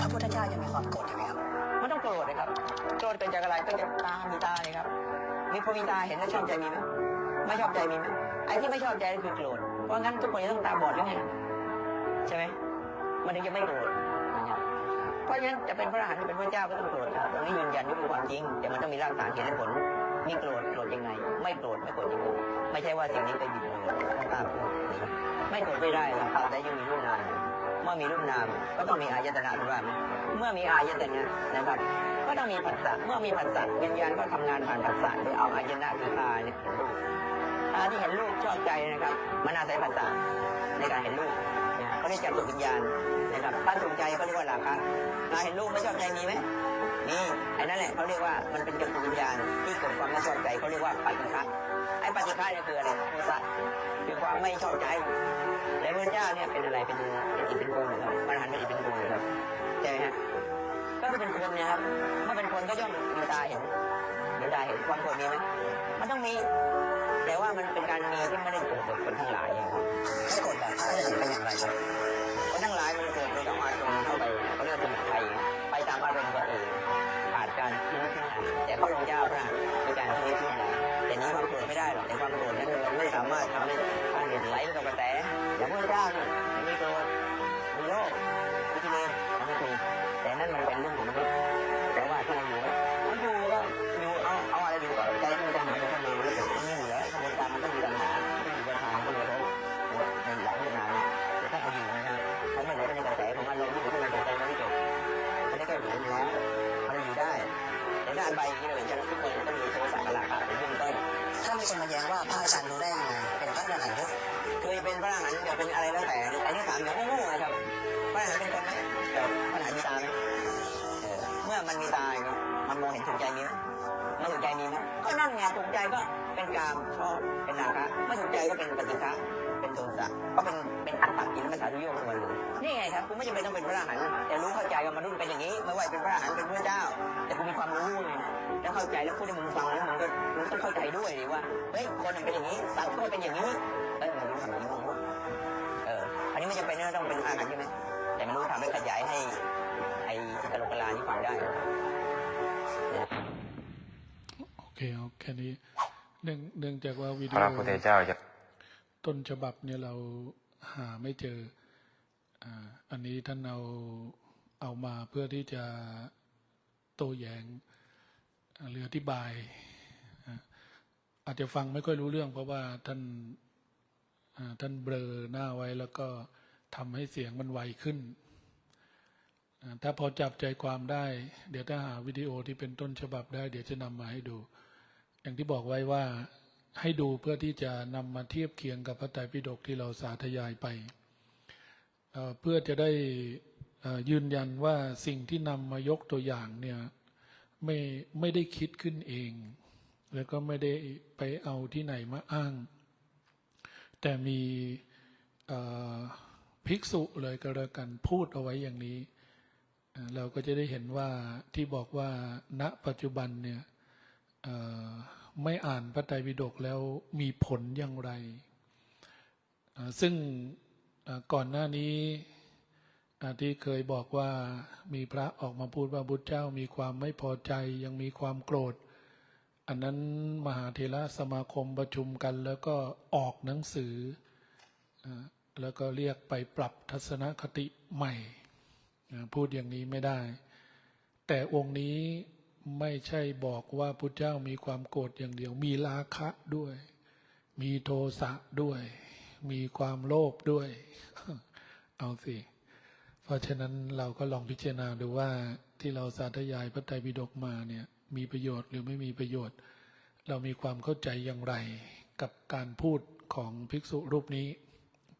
พระพุทธเจ้ายังมีความโกรธอยู่ไหมครับไม่ต้องโกรธเลยครับโกรธเกิดจากอะไรก็จากตามีตาเลยครับมีพอมีตาเห็นแล้วชอบใจมีไหมไม่ชอบใจมีไหมไอ้ที่ไม่ชอบใจก็คือโกรธเพราะงั้นทุกคนจะต้องตาบอดหรือไงใช่ไหมมันถึงจะไม่โกรธนะครับเพราะฉะนั้นจะเป็นพระอรหันต์หรือเป็นพระเจ้าก็ต้องโกรธครับตรงนี้ยืนยันว่าเป็นความจริง แต่มันต้องมีรากฐานเหตุผลมีโกรธโกรธยังไง ไม่โกรธไม่โกรธยังไงไม่ใช่ว่าสิ่งนี้ไปหยิบเลยต้องตามพูดนะครับไม่โกรธไม่ได้หรอกตามแต่ยังมีรูปนาม เมื่อมีรูปนามก็ต้องมีอายตนะด้วยเมื่อมีอายตนะนะครับ ก็ต้องมีผัสสะเมื่อมีผัสสะวิญญาณก็ทำงานผ่านผัสสะโดยเอาอายตนะคือตาเนี่ยเห็นรูปตาที่เห็นรูปชอบใจนะครับมันอาศัยผัสสะในการเห็นรูปเขาเรียกจักรวิญญาณนะครับถ้าถูกใจเขาเรียกว่าราคะตาเห็นรูปไม่ชอบใจมีไหมนี่ไอ้นั่นแหละเขาเรียกว่ามันเป็นจักรวิญญาณที่เกิดความไม่ชอบใจเขาเรียกว่าปฏิฆะ ไอ้ปฏิฆาเนี่ยคืออะไรโทสะคือความไม่ชอบใจ แต่พระเจ้าเนี่ยเป็นอะไรเป็นเป็นอิฐเป็นโกนเลยครับมันหันเป็นอิฐเป็นโกนเลยครับใช่ไหมฮะก็เป็นคนเนี่ยครับเมื่อเป็นคนก็ย่อมมีตาเห็นมีตาเห็นความโกรธมีไหมมันต้องมี เป็นอะไรแล้วแต่อันนี้ถามอย่างโง่ๆนะครับพระหันต์เป็นคนไหมพระหันต์มีตาไหมเมื่อมันมีตาครับมันมองเห็นถูกใจมีไหมไม่ถูกใจมีไหมก็นั่นไงถูกใจก็เป็นกามชอบเป็นราคะไม่ถูกใจก็เป็นปฏิฆะเป็นโทสะก็เป็นเป็นอัตตกินมัสสารุโยคของมันเลยนี่ไงครับกูไม่จำเป็นต้องเป็นพระอรหันต์แต่รู้เข้าใจว่ามนุษย์เป็นอย่างนี้ไม่ว่าเป็นพระอรหันต์เป็นพระเจ้า แต่กูมีความรู้ไงแล้วเข้าใจแล้วพูดให้มึงฟังแล้วมึงก็มึงต้องเข้าใจด้วยดิว่าเฮ้ยคนมันเป็นอย่างนี้สัตว์ก็เป็นอย่างนี้เอ้ยมึงรู้ทำอย่างนี้ ไม่จำเป็นว่าต้องเป็นพระอรหันต์ใช่ไหมแต่มันรู้ทำให้ขยายให้ ไอ้กะโหลกกะลานี่ฟังได้โอเคเอาแค่นี้เนื่องเนื่องจากว่าวิพดีโอระพุทธเจ้าจะต้นฉบับเนี่ยเราหาไม่เจออ่าอันนี้ท่านเอาเอามาเพื่อที่จะโต้แย้งอ่าหรืออธิบายอ่าอาจจะฟังไม่ค่อยรู้เรื่อง เพราะว่าท่านอ่าท่านเบลอหน้าไว้แล้วก็ ทำให้เสียงมันไวขึ้น ถ้าพอจับใจความได้ เดี๋ยวถ้าหาวิดีโอที่เป็นต้นฉบับได้ เดี๋ยวจะนำมาให้ดู อย่างที่บอกไว้ว่าให้ดูเพื่อที่จะนำมาเทียบเคียงกับพระไตรปิฎกที่เราสาธยายไป เพื่อจะได้ยืนยันว่าสิ่งที่นำมายกตัวอย่างเนี่ยไม่ไม่ได้คิดขึ้นเอง แล้วก็ไม่ได้ไปเอาที่ไหนมาอ้าง แต่มีอ ภิกษุเลยก็แล้วกันพูดเอาไว้อย่างนี้ เราก็จะได้เห็นว่าที่บอกว่าณปัจจุบันเนี่ยไม่อ่านพระไตรปิฎกแล้วมีผลอย่างไร ซึ่งก่อนหน้านี้ที่เคยบอกว่ามีพระออกมาพูดว่าบุตรเจ้ามีความไม่พอใจยังมีความโกรธ อันนั้นมหาเทระสมาคมประชุมกัน แล้วก็ออกหนังสือ แล้วก็เรียกไปปรับทัศนคติใหม่ พูดอย่างนี้ไม่ได้ แต่องค์นี้ไม่ใช่บอกว่าพุทธเจ้ามีความโกรธอย่างเดียว มีราคะด้วย มีโทสะด้วย มีความโลภด้วย เอาสิ เพราะฉะนั้นเราก็ลองพิจารณาดูว่าที่เราสาธยายพระไตรปิฎกมาเนี่ยมีประโยชน์หรือไม่มีประโยชน์ เรามีความเข้าใจอย่างไร กับการพูดของภิกษุรูปนี้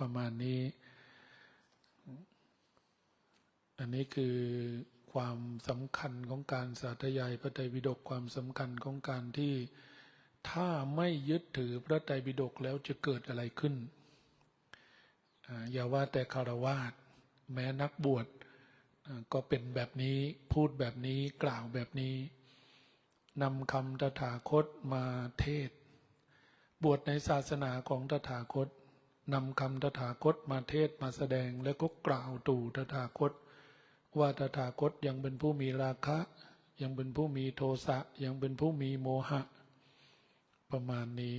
ประมาณนี้ อันนี้คือความสำคัญของการสาธยายพระไตรปิฎกความสำคัญของการที่ถ้าไม่ยึดถือพระไตรปิฎกแล้วจะเกิดอะไรขึ้น อย่าว่าแต่คารวาสแม้นักบวชก็เป็นแบบนี้พูดแบบนี้กล่าวแบบนี้นำคำตถาคตมาเทศ บวชในศาสนาของตถาคต นำคำตถาคตมาเทศมาแสดงแล้วก็กล่าวตู่ตถาคต ว่าตถาคตยังเป็นผู้มีราคะ ยังเป็นผู้มีโทสะยังเป็นผู้มีโมหะ ประมาณนี้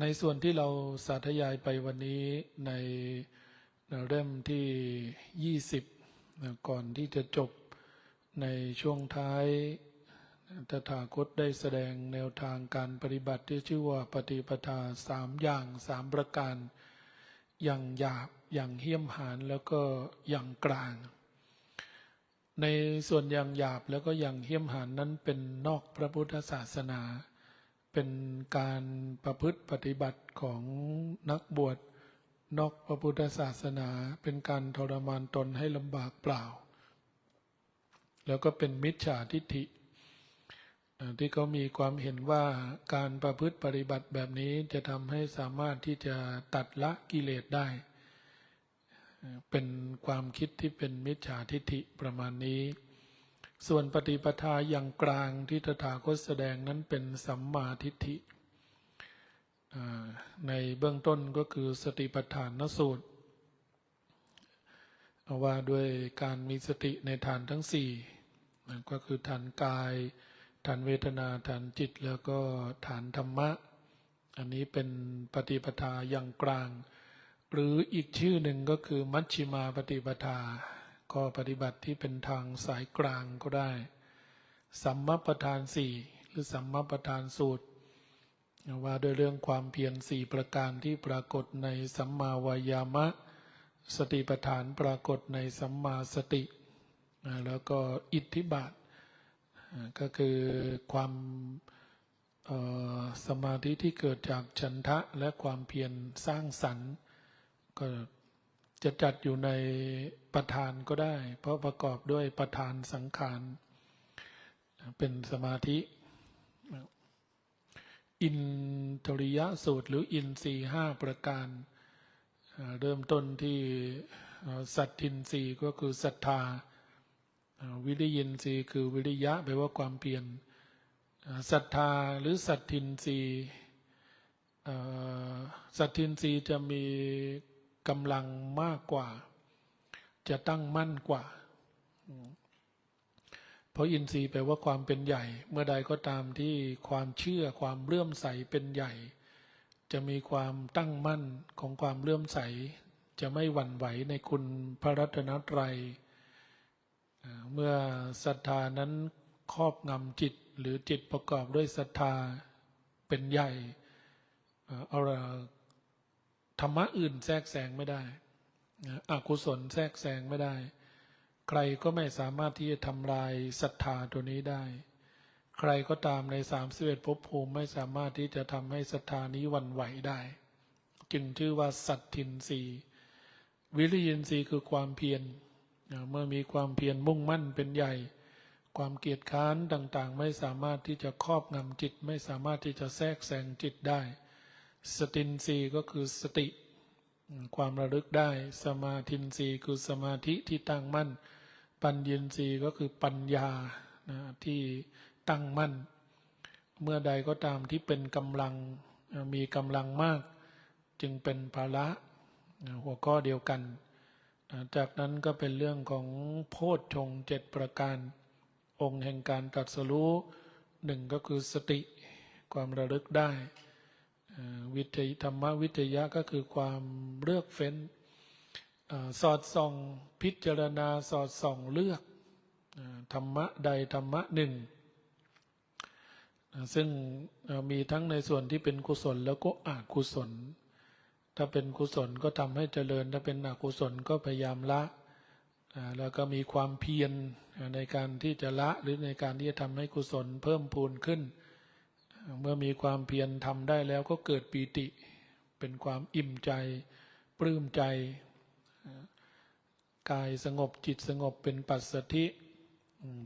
ในส่วนที่เราสาธยายไปวันนี้ในเล่มที่ 20 ก่อนที่จะจบในช่วงท้าย ตถาคตได้แสดงแนวทางการปฏิบัติที่ชื่อว่าปฏิปทาสามอย่างสามประการ อย่างหยาบอย่างเหี้ยมหานแล้วก็อย่างกลาง ในส่วนอย่างหยาบแล้วก็อย่างเหี้ยมหานนั้นเป็นนอกพระพุทธศาสนา เป็นการประพฤติปฏิบัติของนักบวชนอกพระพุทธศาสนา เป็นการทรมานตนให้ลำบากเปล่า แล้วก็เป็นมิจฉาทิฏฐิ ที่เขามีความเห็นว่าการประพฤติปฏิบัติแบบนี้จะทำให้สามารถที่จะตัดละกิเลสได้ เป็นความคิดที่เป็นมิจฉาทิฏฐิประมาณนี้ ส่วนปฏิปทาอย่างกลางที่ตถาคตแสดงนั้นเป็นสัมมาทิฏฐิในเบื้องต้นก็คือสติปัฏฐานสูตรว่าด้วยการมีสติในฐานทั้งสี่นะก็คือฐานกาย ฐานเวทนาฐานจิตแล้วก็ฐานธรรมะ อันนี้เป็นปฏิปทาอย่างกลาง หรืออีกชื่อหนึ่งก็คือมัชชิมาปฏิปทา ก็ปฏิบัติที่เป็นทางสายกลางก็ได้ สัมมาประธานสี่หรือสัมมาประธานสูตร ว่าด้วยเรื่องความเพียรสี่ประการที่ปรากฏในสัมมาวายามะ สติปัฏฐานปรากฏในสัมมาสติ แล้วก็อิทธิบาท ก็คือความสมาธิที่เกิดจากฉันทะและความเพียรสร้างสรรค์ก็จะจัดอยู่ในประธานก็ได้ เพราะประกอบด้วยประธานสังขารเป็นสมาธิ อินทริยสูตรหรืออินทรีห้าประการ เริ่มต้นที่สัตทินทรีย์ก็คือศรัทธาา วิริยินทรีย์คือวิริยะแปลว่าความเพียรศรัทธาหรือสัตทินทรีย์สัตทินทรีย์จะมีกำลังมากกว่า จะตั้งมั่นกว่า เพราะอินทรีย์แปลว่าความเป็นใหญ่ เมื่อใดก็ตามที่ความเชื่อความเลื่อมใสเป็นใหญ่ จะมีความตั้งมั่นของความเลื่อมใส จะไม่หวั่นไหวในคุณพระรัตนตรัย เมื่อศรัทธานั้นครอบงำจิตหรือจิตประกอบด้วยศรัทธาเป็นใหญ่อ่าเอาธรรมะอื่นแทรกแซงไม่ได้อกุศลแทรกแซงไม่ได้ ใครก็ไม่สามารถที่จะทำลายศรัทธาตัวนี้ได้ ใครก็ตามในสามสิบเอ็ดภพภูมิไม่สามารถที่จะทำให้ศรัทธานี้วันไหวได้ จึงชื่อว่าสัตทินรีวิริยินทรีคือความเพียร เมื่อมีความเพียรมุ่งมั่นเป็นใหญ่ ความเกียจค้านต่างๆ ไม่สามารถที่จะครอบงำจิต ไม่สามารถที่จะแทรกแซงจิตได้ สตินรีก็คือสติ ความระลึกได้ สมาธินรีคือสมาธิที่ตั้งมั่น ปัญญินรีก็คือปัญญานะที่ตั้งมั่น เมื่อใดก็ตามที่เป็นกำลังมีกำลังมาก จึงเป็นภาระหัวข้อเดียวกัน จากนั้นก็เป็นเรื่องของโพชฌงเจ็ดประการ องค์แห่งการตรัสรู้หนึ่งก็คือสติความระลึกได้วิทยธรรมวิทยะก็คือความเลือกเฟ้นอสอดส่องพิจารณาสอดส่องเลือกธรรมะใดธรรมะหนึ่ง ซึ่งมีทั้งในส่วนที่เป็นกุศลแล้วก็อกุศล ถ้าเป็นกุศลก็ทำให้เจริญ ถ้าเป็นอกุศลก็พยายามละ แล้วก็มีความเพียรในการที่จะละหรือในการที่จะทำให้กุศลเพิ่มพูนขึ้น เมื่อมีความเพียรทำได้แล้วก็เกิดปีติ เป็นความอิ่มใจ ปลื้มใจ กายสงบจิตสงบเป็นปัสสธิ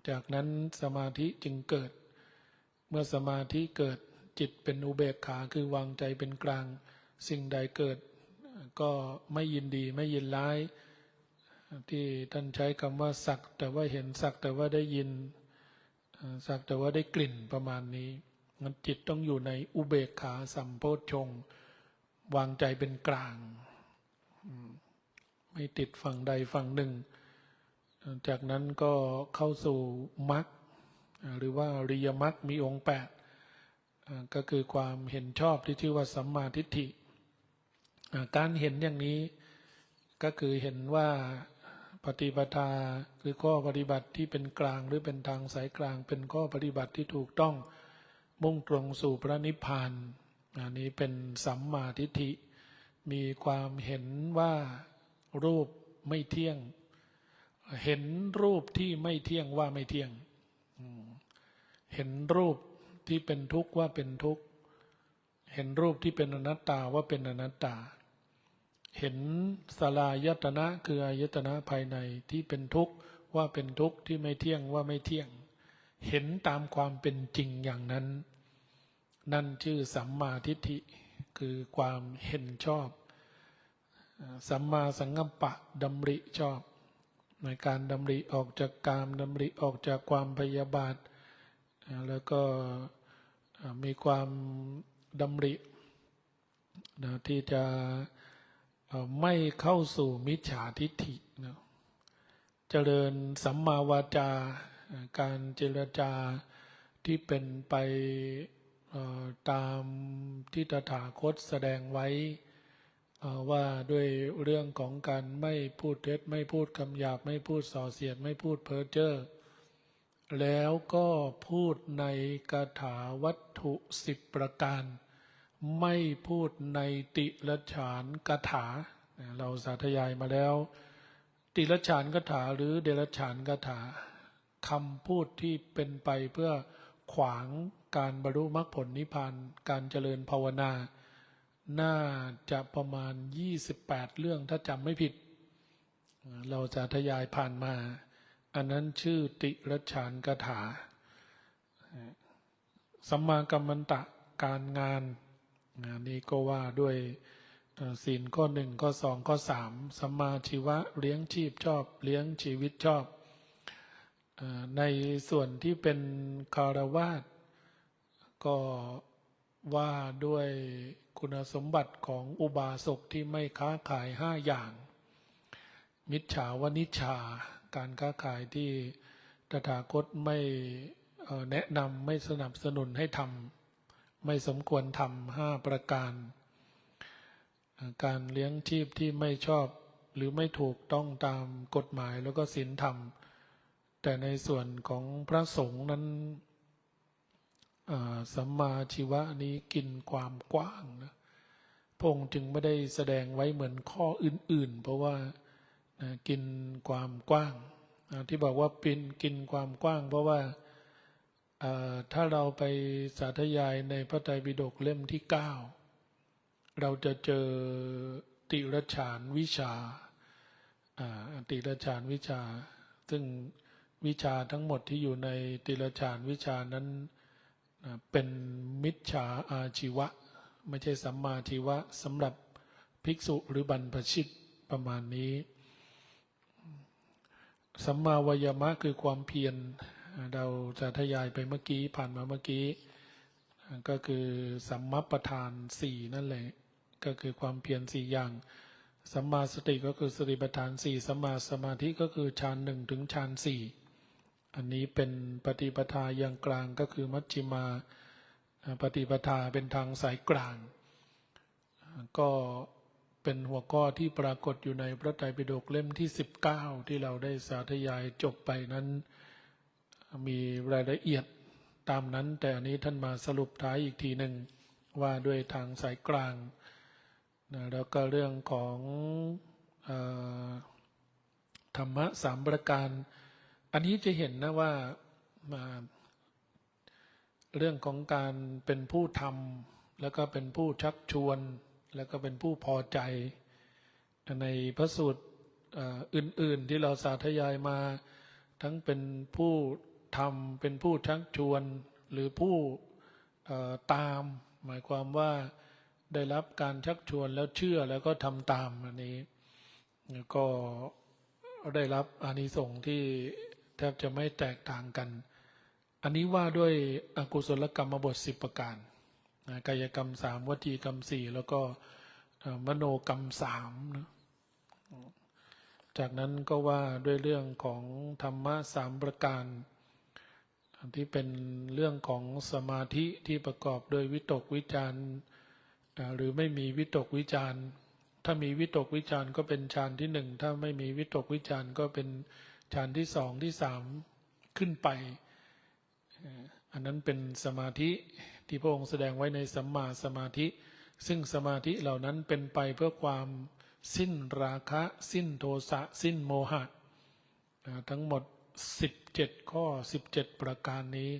จากนั้นสมาธิจึงเกิด เมื่อสมาธิเกิดจิตเป็นอุเบกขาคือวางใจเป็นกลาง สิ่งใดเกิดก็ไม่ยินดีไม่ยินร้าย ที่ท่านใช้คำว่าสัก แต่ว่าเห็นสักแต่ว่าได้ยินสักแต่ว่าได้กลิ่นประมาณนี้มันจิตต้องอยู่ในอุเบกขาสัมโพชฌงวางใจเป็นกลาง ไม่ติดฝั่งใดฝั่งหนึ่ง จากนั้นก็เข้าสู่มรรคหรือว่าริยมรรคมีองค์แปดก็คือความเห็นชอบที่ชื่อว่าสัมมาทิฏฐิ การเห็นอย่างนี้ก็คือเห็นว่าปฏิปทาหรือข้อปฏิบัติที่เป็นกลางหรือเป็นทางสายกลาง เป็นข้อปฏิบัติที่ถูกต้องมุ่งตรงสู่พระนิพพานอันนี้เป็นสัมมาทิฏฐิ มีความเห็นว่ารูปไม่เที่ยง เห็นรูปที่ไม่เที่ยงว่าไม่เที่ยง เห็นรูปที่เป็นทุกข์ว่าเป็นทุกข์ เห็นรูปที่เป็นอนัตตาว่าเป็นอนัตตา เห็นสลายตนะคืออายตนะภายในที่เป็นทุกข์ว่าเป็นทุกข์ที่ไม่เที่ยงว่าไม่เที่ยง เห็นตามความเป็นจริงอย่างนั้น นั่นชื่อสัมมาทิฏฐิคือความเห็นชอบ สัมมาสังกัปปะดำริชอบ ในการดำริออกจากกามดำริออกจากความพยาบาท แล้วก็มีความดำรินะที่จะ ไม่เข้าสู่มิจฉาทิฏฐินะเจริญสัมมาวาจา การเจรจาที่เป็นไปตามที่ตถาคตแสดงไว้ว่าด้วยเรื่องของการไม่พูดเท็จ ไม่พูดคำหยาบ ไม่พูดส่อเสียด ไม่พูดเพ้อเจ้อแล้วก็พูดในคาถาวัตถุสิบประการ ไม่พูดในติรฉานคาถา เราสาธยายมาแล้ว ติรฉานคาถาหรือเดรฉานคาถาคำพูดที่เป็นไปเพื่อขวางการบรรลุมรรคผลนิพพาน การเจริญภาวนา น่าจะประมาณ 28 เรื่องถ้าจำไม่ผิด เราจะทยายผ่านมา อันนั้นชื่อติรฉานกถา สัมมากัมมันตะการงาน อันนี้ก็ว่าด้วยศีลข้อหนึ่งข้อสองข้อสามสัมมาชีวะเลี้ยงชีพชอบ เลี้ยงชีวิตชอบ ในส่วนที่เป็นคารวาสก็ว่าด้วยคุณสมบัติของอุบาสกที่ไม่ค้าขายห้าอย่าง มิจฉาวนิชชาการค้าขายที่ตถาคตไม่แนะนำไม่สนับสนุนให้ทำ ไม่สมควรทำห้าประการ การเลี้ยงชีพที่ไม่ชอบหรือไม่ถูกต้องตามกฎหมายแล้วก็ศีลธรรม แต่ในส่วนของพระสงฆ์นั้นสัมมาชีวะนี้กินความกว้างนะพงค์จึงไม่ได้แสดงไว้เหมือนข้ออื่น ๆ เพราะว่านะกินความกว้างที่บอกว่าปินกินความกว้าง เพราะว่า ถ้าเราไปสาธยายในพระไตรปิฎกเล่มที่เก้าเราจะเจอติรฉานวิชาติรฉานวิชา ซึ่งวิชาทั้งหมดที่อยู่ในติรฉานวิชานั้นเป็นมิจฉาอาชีวะ ไม่ใช่สัมมาชีวะสำหรับภิกษุหรือบรรพชิตประมาณนี้ สัมมาวายามะคือความเพียร เราจะทยายไปเมื่อกี้ผ่านมาเมื่อกี้ ก็คือสัมมัปทานสี่นั่นแหละก็คือความเพียรสี่อย่างสัมมาสติก็คือสติปัฏฐานสี่สัมมาสมาธิก็คือฌานหนึ่งถึงฌานสี่อันนี้เป็นปฏิปทาอย่างกลางก็คือมัชฌิมาปฏิปทาเป็นทางสายกลาง ก็เป็นหัวข้อที่ปรากฏอยู่ในพระไตรปิฎกเล่มที่ 19 ที่เราได้สาธยายจบไปนั้น มีรายละเอียดตามนั้น แต่อันนี้ท่านมาสรุปท้ายอีกทีหนึ่งว่าด้วยทางสายกลางนะแล้วก็เรื่องของอธรรมะสามประการ อันนี้จะเห็นนะว่าาเรื่องของการเป็นผู้ทำแล้วก็เป็นผู้ชักชวน แล้วก็เป็นผู้พอใจ ในพระสูตรอื่น ๆ ที่เราสาธยายมา ทั้งเป็นผู้ ทำเป็นผู้ชักชวนหรือผู้ตาม หมายความว่าได้รับการชักชวนแล้วเชื่อแล้วก็ทำตามอันนี้ ก็ได้รับอานิสงส์ที่แทบจะไม่แตกต่างกัน อันนี้ว่าด้วยอกุศลกรรมบทสิบประการกายกรรมสามวจีกรรมสี่แล้วก็มโนกรรมสามนะจากนั้นก็ว่าด้วยเรื่องของธรรมะสามประการ ที่เป็นเรื่องของสมาธิที่ประกอบโดยวิตกวิจารหรือไม่มีวิตกวิจารถ้ามีวิตกวิจารก็เป็นฌานที่หนึ่งถ้าไม่มีวิตกวิจารก็เป็นฌานที่สองที่สามขึ้นไป อันนั้นเป็นสมาธิที่พระองค์แสดงไว้ในสัมมาสมาธิ ซึ่งสมาธิเหล่านั้นเป็นไปเพื่อความสิ้นราคะ สิ้นโทสะ สิ้นโมหะ ทั้งหมด 17ข้อ17ประการนี้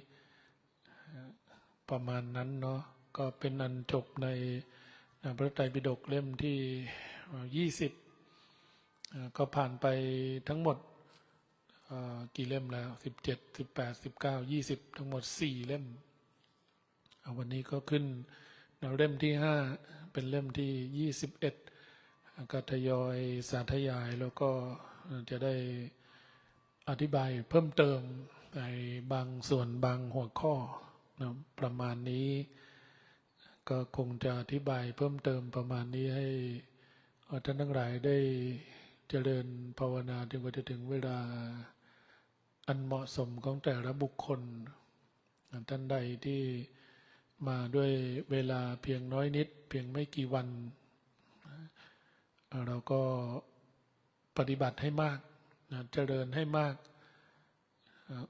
ประมาณนั้นเนาะก็เป็นอันจบในพระไตรปิฎกเล่มที่อ่า20ก็ผ่านไปทั้งหมดกี่เล่มแล้ว17 18 19 20ทั้งหมด4เล่มวันนี้ก็ขึ้นเล่มที่5เป็นเล่มที่21ก็ทยอยสาธยายแล้วก็จะได้ อธิบายเพิ่มเติมในบางส่วนบางหัวข้อนะประมาณนี้ ก็คงจะอธิบายเพิ่มเติมประมาณนี้ให้ท่านทั้งหลายได้เจริญภาวนาจนกว่าจะถึงเวลาอันเหมาะสมของแต่ละบุคคล ท่านใดที่มาด้วยเวลาเพียงน้อยนิด เพียงไม่กี่วัน เราก็ปฏิบัติให้มาก นะเจริญให้มาก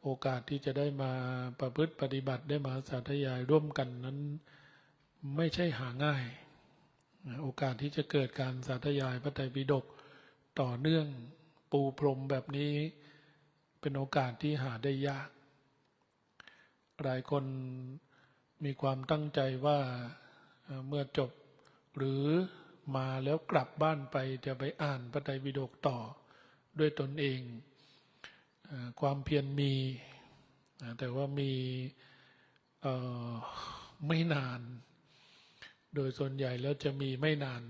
โอกาสที่จะได้มาประพฤติปฏิบัติได้มาสาธยายร่วมกันนั้นไม่ใช่หาง่าย โอกาสที่จะเกิดการสาธยายพระไตรปิฎกต่อเนื่องปูพรมแบบนี้ เป็นโอกาสที่หาได้ยาก หลายคนมีความตั้งใจว่าเมื่อจบหรือมาแล้วกลับบ้านไปจะไปอ่านพระไตรปิฎกต่อ ด้วยตนเอง ความเพียรมี แต่ว่ามีไม่นาน โดยส่วนใหญ่แล้วจะมีไม่นาน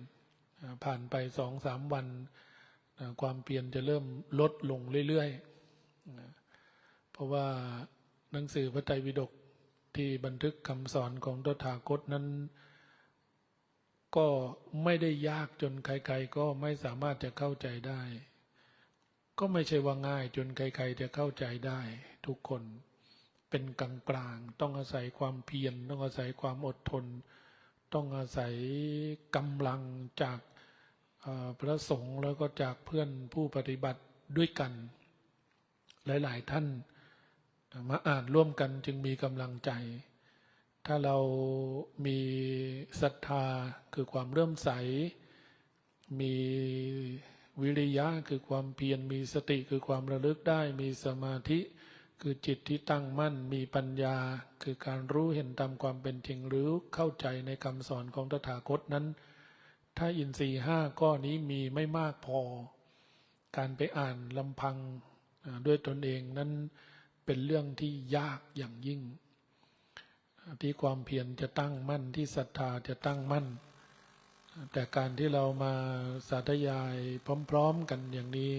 ผ่านไปสองสามวัน ความเพียรจะเริ่มลดลงเรื่อยๆ เพราะว่าหนังสือพระไตรปิฎกที่บันทึกคำสอนของตถาคตนั้น ก็ไม่ได้ยากจนใครๆก็ไม่สามารถจะเข้าใจได้ ก็ไม่ใช่ว่าง่ายจนใครๆจะเข้าใจได้ทุกคนเป็นกลางกลางๆต้องอาศัยความเพียรต้องอาศัยความอดทน ต้องอาศัยกำลังจากพระสงฆ์แล้วก็จากเพื่อนผู้ปฏิบัติด้วยกัน หลาย ๆ ท่านมาอ่านร่วมกันจึงมีกำลังใจ ถ้าเรามีศรัทธาคือความเริ่มใส มี วิริยะคือความเพียรมีสติคือความระลึกได้ มีสมาธิ คือจิตที่ตั้งมั่น มีปัญญา คือการรู้เห็นตามความเป็นจริงหรือเข้าใจในคำสอนของตถาคตนั้น ถ้าอินทรีห้าก้อนี้มีไม่มากพอ การไปอ่านลำพังด้วยตนเองนั้นเป็นเรื่องที่ยากอย่างยิ่ง ที่ความเพียรจะตั้งมั่นที่ศรัทธาจะตั้งมั่น แต่การที่เรามาสาธยายพร้อม ๆกันอย่างนี้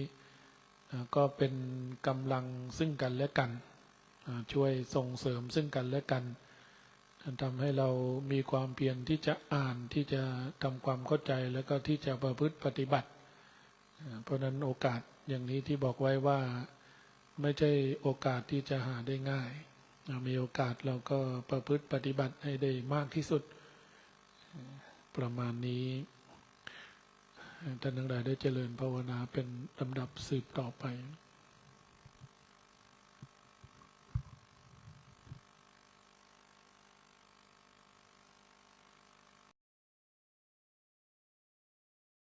ก็เป็นกำลังซึ่งกันและกัน ช่วยส่งเสริมซึ่งกันและกันทำให้เรามีความเพียรที่จะอ่านที่จะทำความเข้าใจแล้วก็ที่จะประพฤติปฏิบัติ เพราะนั้นโอกาสอย่างนี้ที่บอกไว้ว่าไม่ใช่โอกาสที่จะหาได้ง่าย มีโอกาสเราก็ประพฤติปฏิบัติให้ได้มากที่สุด ประมาณนี้ท่านทั้งหลายได้เจริญภาวนาเป็นลำดับสืบต่อไป